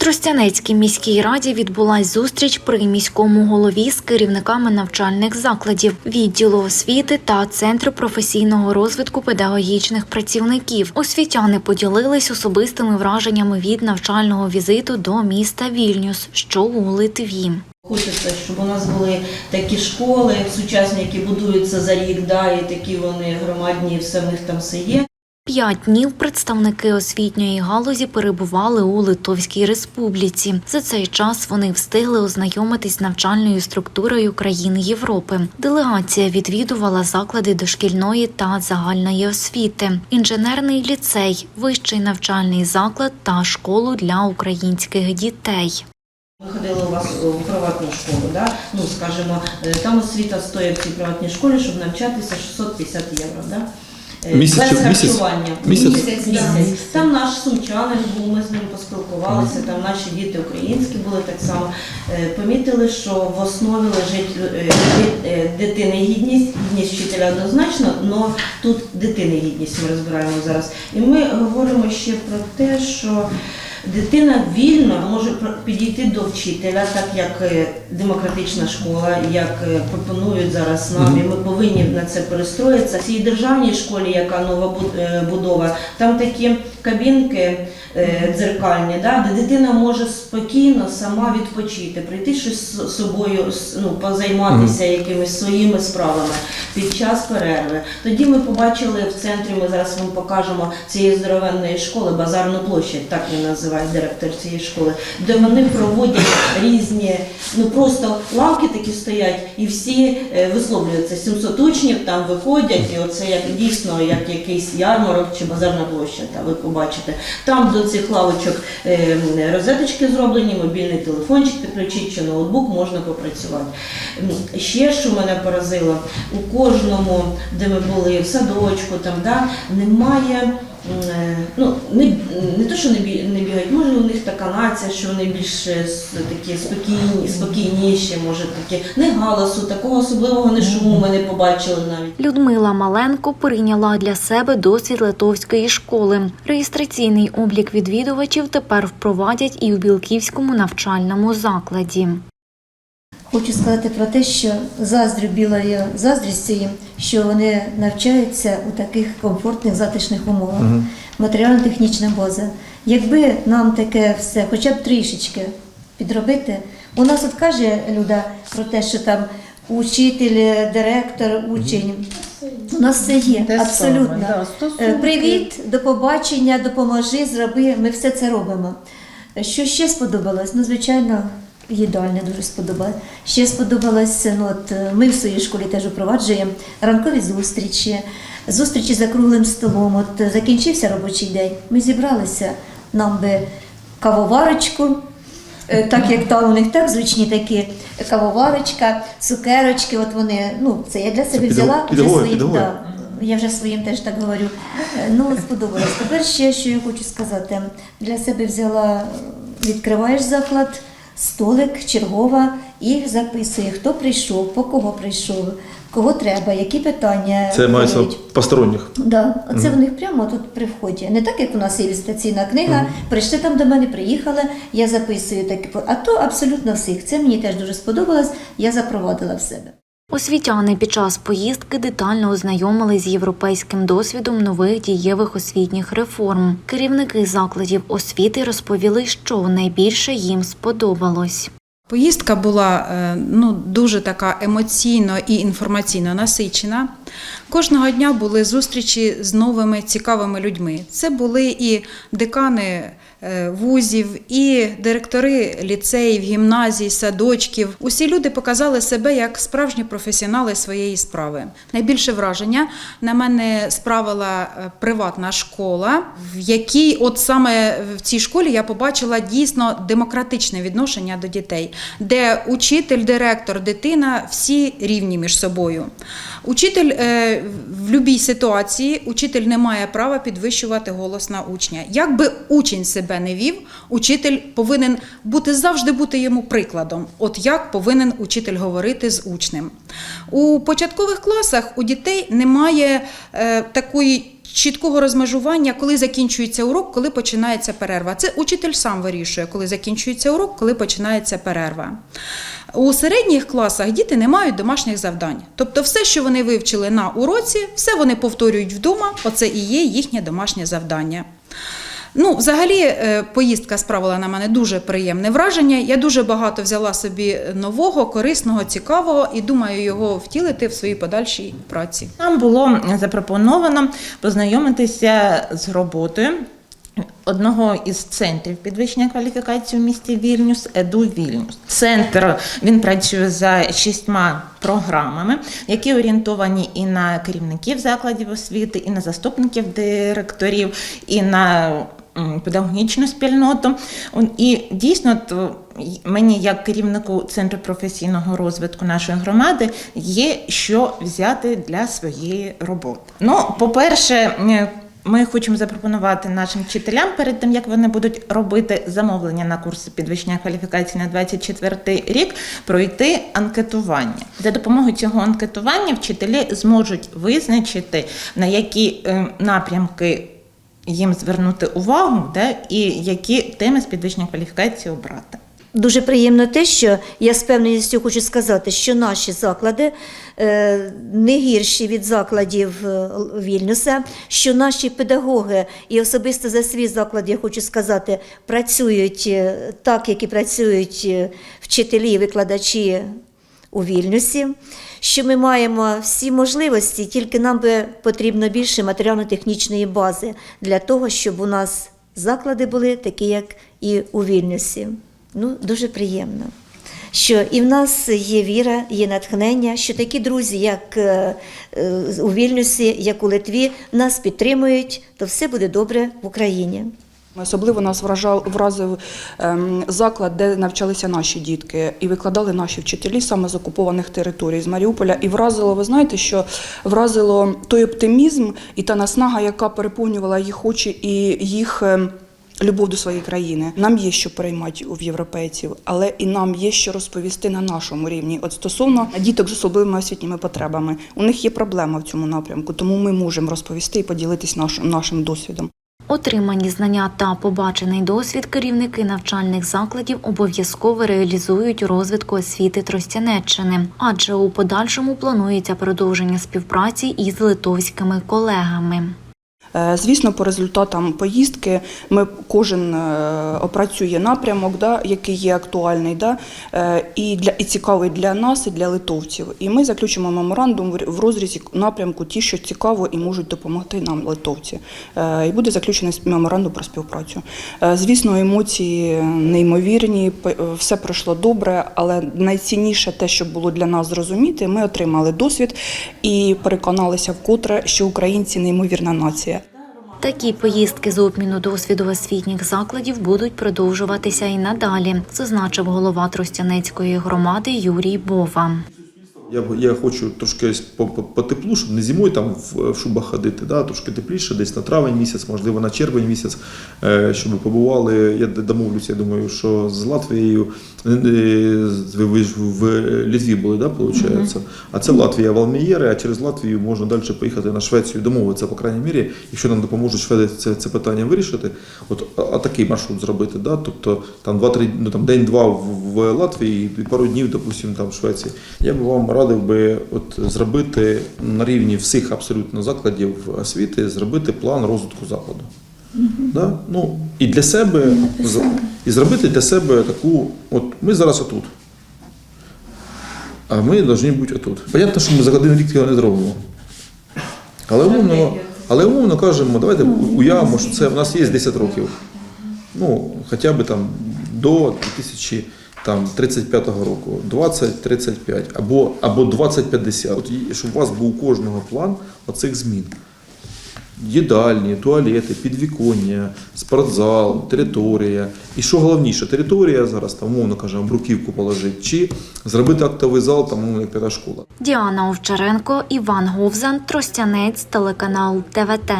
Тростянецькій міській раді відбулась зустріч при міському голові з керівниками навчальних закладів, відділу освіти та центру професійного розвитку педагогічних працівників. Освітяни поділились особистими враженнями від навчального візиту до міста Вільнюс, що у Литві. Хочеться, щоб у нас були такі школи сучасні, які будуються за рік, да, і такі вони громадні, все в них там все є. П'ять днів представники освітньої галузі перебували у Литовській республіці. За цей час вони встигли ознайомитись з навчальною структурою країн Європи. Делегація відвідувала заклади дошкільної та загальної освіти, інженерний ліцей, вищий навчальний заклад та школу для українських дітей. Ми ходили у вас у приватну школу, да? ну скажімо, е, там освіта стоїть в цій приватній школі, щоб навчатися 650 євро. Да? Е, Місяць Без місяць? харчування. Місяць? Місяць, місяць. Там наш сумчанин був, ми з ним поспілкувалися, там наші діти українські були так само. Е, Помітили, що в основі лежить е, ди- е, дитини гідність, гідність вчителя однозначно, але тут дитини гідність ми розбираємо зараз. І ми говоримо ще про те, що дитина вільно може про- підійти до вчителя, так як е, демократична школа, як е, пропонують зараз нам, і ми повинні на це перестроїтися. В цій державній школі, яка нова е, будова, там такі кабінки е, дзеркальні, да, де дитина може спокійно сама відпочити, прийти щось з собою, ну, позайматися якимись своїми справами під час перерви. Тоді ми побачили в центрі, ми зараз вам покажемо цієї здоровенної школи, базарну площадь, так він називає директор цієї школи, де вони проводять різні, ну просто лавки такі стоять, і всі е, висловлюються. 700 учнів там виходять, і оце як дійсно як якийсь ярмарок чи базарна площа. Та ви побачите. Там до цих лавочок е, розеточки зроблені, мобільний телефончик підключити чи ноутбук можна попрацювати. Ще що мене поразило, у кожному, де ми були, в садочку, там да, немає. Е, Ну, не, не то, що не, бі, не бігають, може у них така нація, що вони більш е, такі спокійні, спокійніші, може такі не галасу, такого особливого не шуму ми не побачили навіть. Людмила Маленко прийняла для себе досвід литовської школи. Реєстраційний облік відвідувачів тепер впровадять і у Білківському навчальному закладі. Хочу сказати про те, що заздрю білою заздрістю їм, що вони навчаються у таких комфортних затишних умовах. Матеріально-технічна база. Якби нам таке все, хоча б трішечки підробити, у нас от каже Люда про те, що там учитель, директор, учень. У нас це є Те саме, абсолютно. да. Е, Привіт, до побачення, допоможи, зроби. Ми все це робимо. Що ще сподобалось? Ну, звичайно, їдальня дуже сподобалась. Ще сподобалось, ну, от, е, ми в своїй школі теж впроваджуємо ранкові зустрічі, зустрічі за круглим столом. От е, закінчився робочий день. Ми зібралися, нам би кавоварочку. Е, Так як там у них так звичні такі кавоварочка, цукерочки, от вони, ну це я для себе взяла вже педагоги, Да, я вже своїм теж так говорю. Ну, сподобалось. Тепер ще що я хочу сказати. Для себе взяла, відкриваєш заклад, столик, чергова і записує, хто прийшов, по кого прийшов, кого треба, які питання. Це мається посторонніх. Да, це в них прямо тут при вході. Не так, як у нас ілюстраційна книга. Прийшли там до мене, приїхали, я записую таке. А то абсолютно всіх. Це мені теж дуже сподобалось. Я запровадила в себе. Освітяни під час поїздки детально ознайомились з європейським досвідом нових дієвих освітніх реформ. Керівники закладів освіти розповіли, що найбільше їм сподобалось. Поїздка була е, ну, дуже така емоційно і інформаційно насичена. Кожного дня були зустрічі з новими цікавими людьми. Це були і декани вузів, і директори ліцеїв, гімназій, садочків. Усі люди показали себе як справжні професіонали своєї справи. Найбільше враження на мене справила е, приватна школа, в якій, от саме в цій школі, я побачила дійсно демократичне відношення до дітей, де учитель, директор, дитина всі рівні між собою. Учитель е, в будь-якій ситуації учитель не має права підвищувати голос на учня. Як би учень себе не вів, учитель повинен бути завжди бути йому прикладом. От як повинен учитель говорити з учнем. У початкових класах у дітей немає е, такої чіткого розмежування, коли закінчується урок, коли починається перерва. Це учитель сам вирішує, коли закінчується урок, коли починається перерва. У середніх класах діти не мають домашніх завдань. Тобто, все, що вони вивчили на уроці, все вони повторюють вдома. Оце і є їхнє домашнє завдання. Ну, взагалі, е, поїздка справила на мене дуже приємне враження. Я дуже багато взяла собі нового, корисного, цікавого і думаю його втілити в своїй подальшій праці. Нам було запропоновано познайомитися з роботою одного із центрів підвищення кваліфікації у місті Вільнюс Еду Вільнюс. Центр він працює за шістьма програмами, які орієнтовані і на керівників закладів освіти, і на заступників директорів, і на педагогічну спільноту. І дійсно то мені, як керівнику центру професійного розвитку нашої громади, є що взяти для своєї роботи. Ну, по-перше, ми хочемо запропонувати нашим вчителям перед тим, як вони будуть робити замовлення на курси підвищення кваліфікації на 24 рік, пройти анкетування. За допомогою цього анкетування вчителі зможуть визначити, на які е, напрямки їм звернути увагу, да, і які теми з підвищення кваліфікації обрати. Дуже приємно те, що я з певністю хочу сказати, що наші заклади е, не гірші від закладів е, Вільнюса, що наші педагоги і особисто за свій заклад, я хочу сказати, працюють е, так, як і працюють вчителі викладачі у Вільнюсі, що ми маємо всі можливості, тільки нам би потрібно більше матеріально-технічної бази для того, щоб у нас заклади були такі, як і у Вільнюсі. Ну, дуже приємно. Що і в нас є віра, є натхнення, що такі друзі, як е, е, у Вільнюсі, як у Литві, нас підтримують, то все буде добре в Україні. Особливо нас вражав, вразив ем, заклад, де навчалися наші дітки і викладали наші вчителі саме з окупованих територій з Маріуполя. І вразило, ви знаєте, що вразило той оптимізм і та наснага, яка переповнювала їх очі і їх. ем, Любов до своєї країни. Нам є що переймати у європейців, але і нам є що розповісти на нашому рівні. От стосовно діток з особливими освітніми потребами, у них є проблема в цьому напрямку, тому ми можемо розповісти і поділитись нашим, нашим досвідом. Отримані знання та побачений досвід керівники навчальних закладів обов'язково реалізують розвитку освіти Тростянеччини, адже у подальшому планується продовження співпраці із литовськими колегами. Е, Звісно, по результатам поїздки ми кожен е, опрацює напрямок, да, який є актуальний, да, е, і для і цікавий для нас, і для литовців. І ми заключимо меморандум в розрізі напрямку ті, що цікаво і можуть допомогти нам литовці. І буде заключений меморандум про співпрацю. Звісно, емоції неймовірні, все пройшло добре, але найцінніше те, що було для нас зрозуміти, ми отримали досвід і переконалися вкотре, що українці неймовірна нація. Такі поїздки з обміну досвіду освітніх закладів будуть продовжуватися і надалі, зазначив голова Тростянецької громади Юрій Бова. Я, я хочу трошки по, по, по теплу, щоб не зимою там в, в шубах ходити, да, трошки тепліше, десь на травень місяць, можливо, на червень місяць, е, щоб побували. Я домовлюся, я думаю, що з Латвією, е, з- ви, ж в Літві були, да, виходить? А це Латвія Валмієри, а через Латвію можна далі поїхати на Швецію, домовитися, по крайній мірі, якщо нам допоможуть шведи це, це питання вирішити, от а, а такий маршрут зробити, да, тобто там два-три, ну там день-два в, в Латвії і пару днів, допустимо, там в Швеції. Я би вам радив би от зробити на рівні всіх абсолютно закладів освіти, зробити план розвитку закладу. Да? Ну, і для себе з- і зробити для себе таку, от ми зараз отут. А ми повинні бути отут. Понятно, що ми за один рік цього не зробимо. Але умовно, але умовно кажемо, давайте уявимо, що це в нас є 10 років. Ну, хоча б там до 2035 року, 20-35 або, або 20-50. От, щоб у вас був у кожного план оцих змін. Їдальні, туалети, підвіконня, спортзал, територія. І що головніше, територія зараз, там, умовно кажемо, бруківку положити, чи зробити актовий зал, там, умовно, як п'ята школа. Діана Овчаренко, Іван Говзан, Тростянець, телеканал ТВТ.